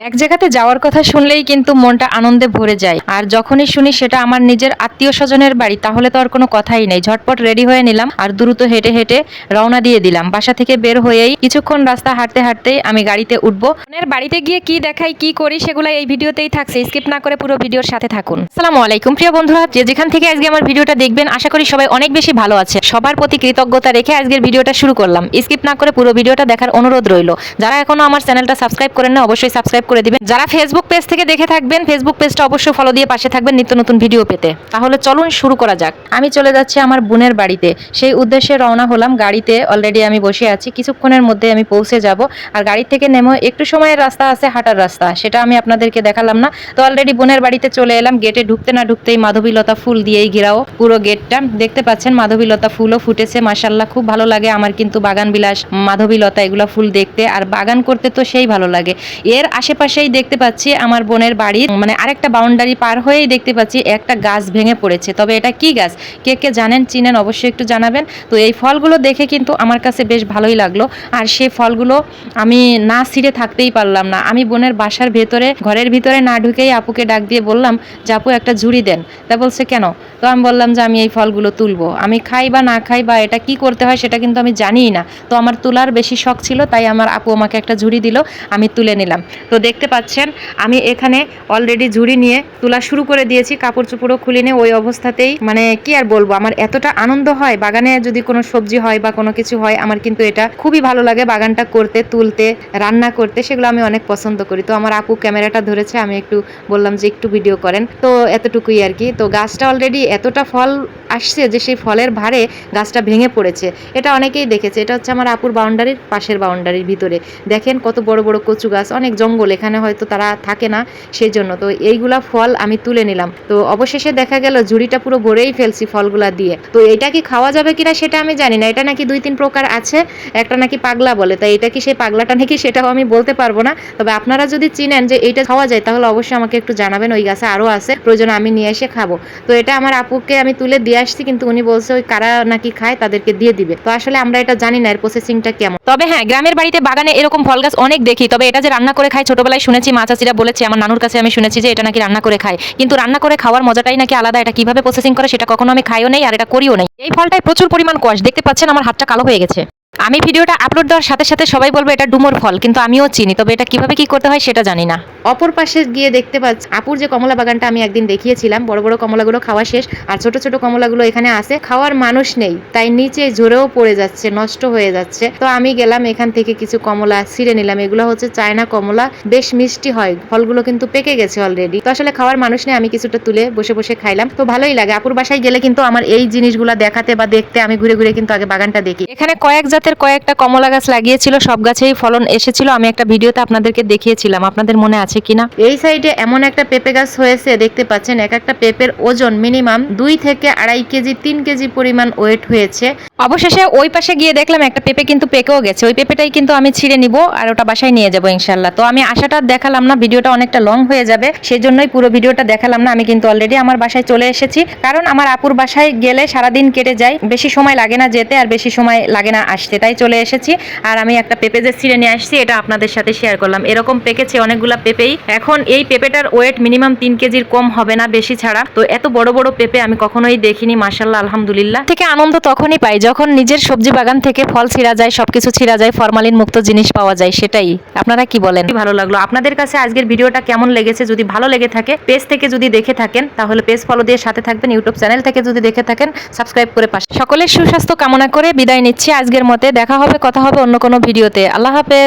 এক জায়গাতে যাওয়ার কথা শুনলেই কিন্তু মনটা আনন্দে ভরে যায়। আর যখনই শুনি সেটা আমার নিজের আত্মীয় স্বজনের বাড়ি, তাহলে তো আর কোনো কথাই নেই। ঝটপট রেডি হয়ে নিলাম আর দ্রুত হেঁটে হেঁটে রওনা দিয়ে দিলাম। বাসা থেকে বের হয়েই কিছুক্ষণ রাস্তা হাঁটতে হাঁটতেই আমি গাড়িতে উঠবো। বোনের বাড়িতে গিয়ে কি দেখাই, কি করি সেগুলো এই ভিডিওতেই থাকছে। স্কিপ না করে পুরো ভিডিওর সাথে থাকুন। আসসালামু আলাইকুম প্রিয় বন্ধুরা, যে যেখান থেকে আজকে আমার ভিডিওটা দেখবেন, আশা করি সবাই অনেক বেশি ভালো আছে। সবার প্রতি কৃতজ্ঞতা রেখে আজকের ভিডিওটা শুরু করলাম। স্কিপ না করে পুরো ভিডিওটা দেখার অনুরোধ রইল। যারা এখনও আমার চ্যানেলটা সাবস্ক্রাইব করেন না অবশ্যই সাবস্ক্রাইব করে দিবেন। যারা ফেসবুক পেজ থেকে দেখে থাকবেন ফেসবুক পেজটা অবশ্যই ফলো দিয়ে পাশে থাকবেন নিত্য নতুন ভিডিও পেতে। তাহলে চলুন শুরু করা যাক। আমি চলে যাচ্ছি আমার বোনের বাড়িতে। সেই উদ্দেশ্যে রওনা হলাম গাড়িতে। অলরেডি আমি বসে আছি। কিছুক্ষণের মধ্যে আমি পৌঁছে যাব। আর গাড়ি থেকে নেমে একটু সময়ের রাস্তা আছে, হাঁটার রাস্তা। সেটা আমি আপনাদেরকে দেখালাম না। তো অলরেডি বোনের বাড়িতে চলে এলাম। গেটে ঢুকতে না ঢুকতেই মাধবীলতা ফুল দিয়েই ঘেরাও। পুরো গেটটা দেখতে পাচ্ছেন, মাধবীলতা ফুলও ফুটেছে। মাসাল্লাহ খুব ভালো লাগে আমার কিন্তু বাগান বিলাস মাধবীলতা। এগুলো ফুল দেখতে। আর বাগান করতে তো সেই ভালো লাগে। এর আশেপাশেই দেখতে পাচ্ছি আমার বোনের বাড়ির মানে আরেকটা বাউন্ডারি পার হয়েই দেখতে পাচ্ছি একটা গাছ ভেঙে পড়েছে। তবে এটা কি গাছ? কে কে জানেন, চিনেন অবশ্যই একটু জানাবেন। তো এই ফলগুলো দেখে কিন্তু আমার কাছে বেশ ভালোই লাগল। আর সেই ফলগুলো আমি না ছিঁড়ে থাকতেই পারলাম না। আমি বোনের বাসার ভেতরে, ঘরের ভিতরে না ঢুকেই আপুকে ডাক দিয়ে বললাম, যে আপু, একটা ঝুড়ি দেন। তা বলছে, কেন? তো আমি বললাম যে, আমি এই ফলগুলো তুলবো। আমি খাই বা না খাই বা এটা কি করতে হয় সেটা কিন্তু আমি জানিই না। তো আমার তোলার বেশি শখ ছিল, তাই আমার আপু আমাকে একটা ঝুড়ি দিল, আমি তুলে নিলাম। তো দেখতে পাচ্ছেন, আমি এখানে অলরেডি ঝুড়ি নিয়ে তোলা শুরু করে দিয়েছি কাপড় চোপড়ও খুলে নিয়ে ওই অবস্থাতেই। মানে কি আর বলব, আমার এতটা আনন্দ হয়, বাগানে যদি কোনো সবজি হয় বা কোনো কিছু হয়, আমার কিন্তু এটা খুবই ভালো লাগে বাগানটা করতে, তুলতে, রান্না করতে, সেগুলো আমি অনেক পছন্দ করি। তো আমার আপু ক্যামেরাটা ধরেছে, আমি একটু বললাম যে একটু ভিডিও করেন। তো এতটুকুই আর কি। তো গাছটা অলরেডি এতটা ফল আসছে যে সেই ফলের ভারে গাছটা ভেঙে পড়েছে। এটা অনেকেই দেখেছে, এটা হচ্ছে আমার আপুর বাউন্ডারির পাশের বাউন্ডারির ভিতরে। দেখেন কত বড় বড় কচু গাছ অনেক জঙ্গল। এখানে হয়তো তারা থাকে না সেই জন্য তো এইগুলা ফল আমি তুলে নিলাম। তো অবশেষে দেখা গেল ঝুড়িটা পুরো ভরেই ফেলছি ফলগুলা দিয়ে। তো এটা কি খাওয়া যাবে কিনা সেটা আমি জানি না। এটা নাকি দুই তিন প্রকার আছে, একটা নাকি পাগলা বলে। তাই এটা কি সেই পাগলাটা নাকি সেটাও আমি বলতে পারব না। তবে আপনারা যদি চিনেন যে এইটা খাওয়া যায়, তাহলে অবশ্যই আমাকে একটু জানাবেন, ওই গাছে আরও আছে, প্রয়োজন আমি নিয়ে এসে খাব। তো এটা আমার আপুকে আমি তুলে দিয়ে আসছি, কিন্তু উনি বলছে ওই কারা নাকি খায় তাদেরকে দিয়ে দিবে। তো আসলে আমরা এটা জানি না, এর প্রসেসিংটা কেমন। তবে হ্যাঁ গ্রামের বাড়িতে বাগানে এরকম ফল গাছ অনেক দেখি, তবে এটা যে রান্না করে খায় ছোটবেলায় শুনেছি, মা চাচিরা বলেছে, আমার নানুর কাছে আমি শুনেছি যে, এটা নাকি রান্না করে খায়। কিন্তু রান্না করে খাওয়ার মজাটাই নাকি আলাদা, এটা কীভাবে প্রসেসিং করে সেটা কখনো আমি খাইও নেই আর এটা করিও নেই। এই ফলটায় প্রচুর পরিমাণ কোয়াশ, দেখতে পাচ্ছেন আমার হাতটা কালো হয়ে গেছে। আমি ভিডিওটা আপলোড দেওয়ার সাথে সাথে সবাই বলবে এটা ডুমোর ফল কিন্তু আমিও চিনি তবে এটা কীভাবে কি করতে হয় সেটা জানি না। অপর পাশে গিয়ে দেখতে পাচ্ছি আপুর যে কমলা বাগানটা আমি একদিন দেখিয়েছিলাম বড় বড় কমলাগুলো খাওয়া শেষ আর ছোট ছোট কমলাগুলো এখানে আছে খাওয়ার মানুষ নেই তাই নিচে ঝরেও পড়ে যাচ্ছে নষ্ট হয়ে যাচ্ছে। তো আমি গেলাম এখান থেকে কিছু কমলা ছিঁড়ে নিলাম এগুলো হচ্ছে চায়না কমলা বেশ মিষ্টি হয় ফলগুলো কিন্তু পেকে গেছে অলরেডি তো আসলে খাওয়ার মানুষ নেই আমি কিছুটা তুলে বসে বসে খাইলাম তো ভালোই লাগে আপুর বাসায় গেলে কিন্তু আমার এই জিনিসগুলো দেখাতে বা দেখতে আমি ঘুরে ঘুরে কিন্তু আগে বাগানটা দেখি। এখানে কয়েক জাতের কয়েকটা কমলা গাছ লাগিয়েছিল সব গাছেই ফলন এসেছিল। আমি একটা ভিডিওতে আপনাদেরকে দেখিয়েছিলাম আপনাদের মনে আছে কিনা? এই সাইডে এমন একটা পেঁপে গাছ হয়েছে দেখতে পাচ্ছেন এক একটা পেঁপের ওজন মিনিমাম দুই থেকে আড়াই কেজি তিন কেজি পরিমাণ ওয়েট হয়েছে। অবশেষে ওই পাশে গিয়ে দেখলাম একটা পেঁপে কিন্তু পেকেও গেছে। ওই পেঁপেটাই কিন্তু আমি ছিঁড়ে নিব আর ওটা বাসায় নিয়ে যাব ইনশাল্লাহ তো আমি আশাটা দেখালাম না ভিডিওটা অনেকটা লং হয়ে যাবে সেই জন্যই পুরো ভিডিওটা দেখালাম না। আমি কিন্তু অলরেডি আমার বাসায় চলে এসেছি। কারণ আমার আপুর বাসায় গেলে সারাদিন কেটে যায় বেশি সময় লাগে না যেতে আর বেশি সময় লাগে না আসতে। তাই চলে এসেছি। আর আমি একটা পেঁপে যে ছিঁড়ে নিয়ে আসছি এটা আপনাদের সাথে শেয়ার করলাম। এরকম পেকেছে অনেকগুলা পেঁপেই। এখন এই পেঁপেটার ওয়েট মিনিমাম তিন কেজির কম হবে না বেশি ছাড়া। তো এত বড় বড় পেঁপে আমি কখনোই দেখিনি মাসাল্লাহ আলহামদুলিল্লাহ। থেকে আনন্দ তখনই পাই যখন নিজের সবজি বাগান থেকে ফল ছিঁড়া যায় সবকিছু ছিঁড়া যায় ফরমালিন মুক্ত জিনিস পাওয়া যায় সেটাই। আপনারা কি বলেন? ভালো লাগল। আপনাদের কাছে আজকের ভিডিওটা কেমন লেগেছে? যদি ভালো লেগে থাকে পেজ থেকে যদি দেখে থাকেন তাহলে পেজ ফলো দিয়ে সাথে থাকবেন ইউটিউব চ্যানেল থেকে যদি দেখে থাকেন সাবস্ক্রাইব করে পাশে সকলের সুস্বাস্থ্য কামনা করে বিদায় নিচ্ছি আজকের মতে দেখা হবে কথা হবে অন্য কোনো ভিডিওতে। আল্লাহ হাফেজ।